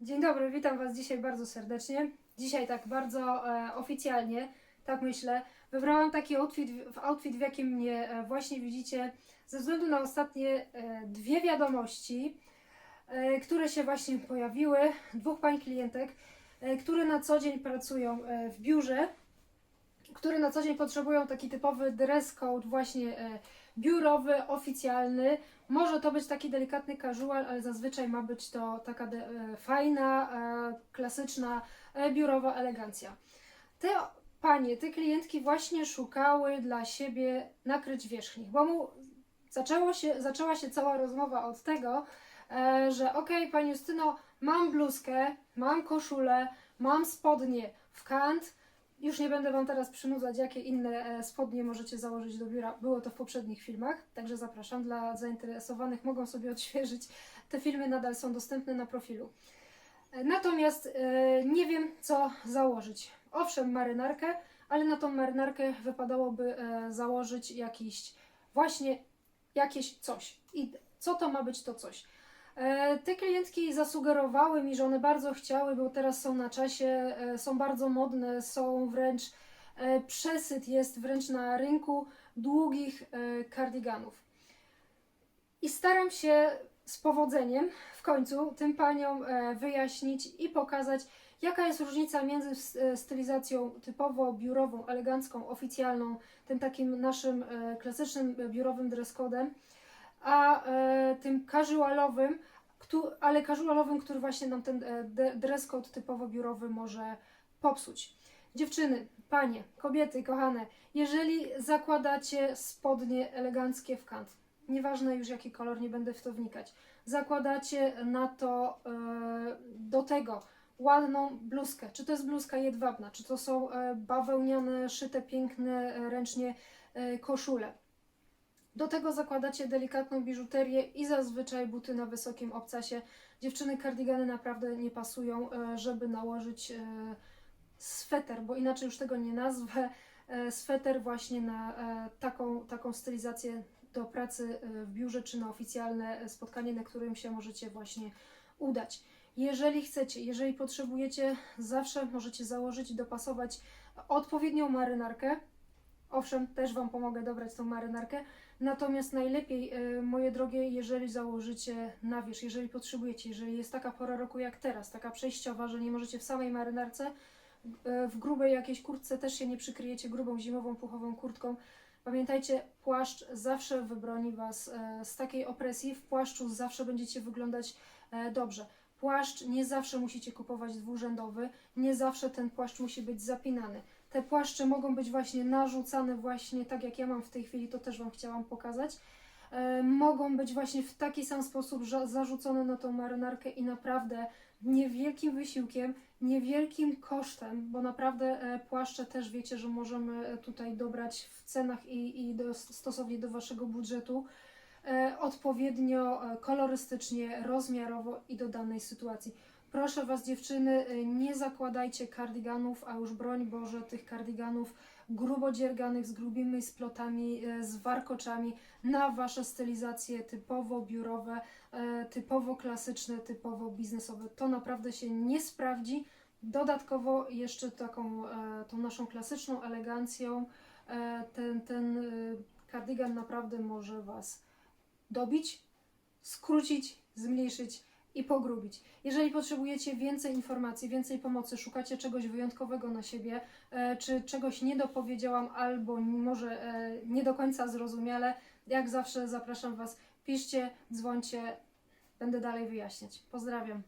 Dzień dobry, witam Was dzisiaj bardzo serdecznie. Dzisiaj tak bardzo e, oficjalnie, tak myślę, wybrałam taki outfit, w- outfit, w jakim mnie e, właśnie widzicie, ze względu na ostatnie e, dwie wiadomości, e, które się właśnie pojawiły, dwóch pań klientek, e, które na co dzień pracują e, w biurze, które na co dzień potrzebują taki typowy dress code właśnie e, biurowy, oficjalny, może to być taki delikatny casual, ale zazwyczaj ma być to taka e, fajna, e, klasyczna, biurowa elegancja. Te panie, te klientki właśnie szukały dla siebie nakryć wierzchni, bo mu zaczęło się, zaczęła się cała rozmowa od tego, że okej, pani Justyno, mam bluzkę, mam koszulę, mam spodnie w kant, już nie będę Wam teraz przynudzać, jakie inne e, spodnie możecie założyć do biura. Było to w poprzednich filmach, także zapraszam. Dla zainteresowanych mogą sobie odświeżyć. Te filmy nadal są dostępne na profilu. E, Natomiast e, nie wiem, co założyć. Owszem, marynarkę, ale na tą marynarkę wypadałoby założyć jakiś właśnie jakieś coś. I co to ma być to coś? E, Te klientki zasugerowały mi, że one bardzo chciały, bo teraz są na czasie, e, są bardzo modne, są wręcz e, przesyt jest wręcz na rynku długich kardiganów. I staram się z powodzeniem w końcu tym paniom wyjaśnić i pokazać, jaka jest różnica między stylizacją typowo biurową, elegancką, oficjalną, tym takim naszym klasycznym biurowym dress codem, a e, tym casualowym, ale casualowym, który właśnie nam ten e, dress code typowo biurowy może popsuć. Dziewczyny, panie, kobiety, kochane, jeżeli zakładacie spodnie eleganckie w kant, nieważne już jaki kolor, nie będę w to wnikać, zakładacie na to e, do tego ładną bluzkę, czy to jest bluzka jedwabna, czy to są bawełniane, szyte, piękne, ręcznie koszule. Do tego zakładacie delikatną biżuterię i zazwyczaj buty na wysokim obcasie. Dziewczyny kardigany naprawdę nie pasują, e, żeby nałożyć e, sweter, bo inaczej już tego nie nazwę. E, Sweter właśnie na taką, taką stylizację do pracy w biurze czy na oficjalne spotkanie, na którym się możecie właśnie udać. Jeżeli chcecie, jeżeli potrzebujecie, zawsze możecie założyć dopasować odpowiednią marynarkę. Owszem, też Wam pomogę dobrać tą marynarkę. Natomiast najlepiej, e, moje drogie, jeżeli założycie na wierzch, jeżeli potrzebujecie, jeżeli jest taka pora roku jak teraz, taka przejściowa, że nie możecie w samej marynarce, e, w grubej jakiejś kurtce też się nie przykryjecie grubą zimową puchową kurtką. Pamiętajcie, płaszcz zawsze wybroni Was e, z takiej opresji. W płaszczu zawsze będziecie wyglądać dobrze. Płaszcz nie zawsze musicie kupować dwurzędowy, nie zawsze ten płaszcz musi być zapinany. Te płaszcze mogą być właśnie narzucane właśnie tak jak ja mam w tej chwili, to też Wam chciałam pokazać. E, mogą być właśnie w taki sam sposób zarzucone na tą marynarkę i naprawdę niewielkim wysiłkiem, niewielkim kosztem, bo naprawdę e, płaszcze też wiecie, że możemy e, tutaj dobrać w cenach i, i do, stosownie do Waszego budżetu odpowiednio kolorystycznie, rozmiarowo i do danej sytuacji. Proszę Was dziewczyny, e, nie zakładajcie kardiganów, a już broń Boże tych kardiganów grubo dzierganych z grubimi splotami, e, z warkoczami na Wasze stylizacje typowo biurowe, e, typowo klasyczne, typowo biznesowe. To naprawdę się nie sprawdzi. Dodatkowo jeszcze taką tą naszą klasyczną elegancją ten, ten kardigan naprawdę może Was dobić, skrócić, zmniejszyć i pogrubić. Jeżeli potrzebujecie więcej informacji, więcej pomocy, szukacie czegoś wyjątkowego na siebie, e, czy czegoś nie dopowiedziałam, albo może e, nie do końca zrozumiale, jak zawsze zapraszam Was, piszcie, dzwońcie, będę dalej wyjaśniać. Pozdrawiam.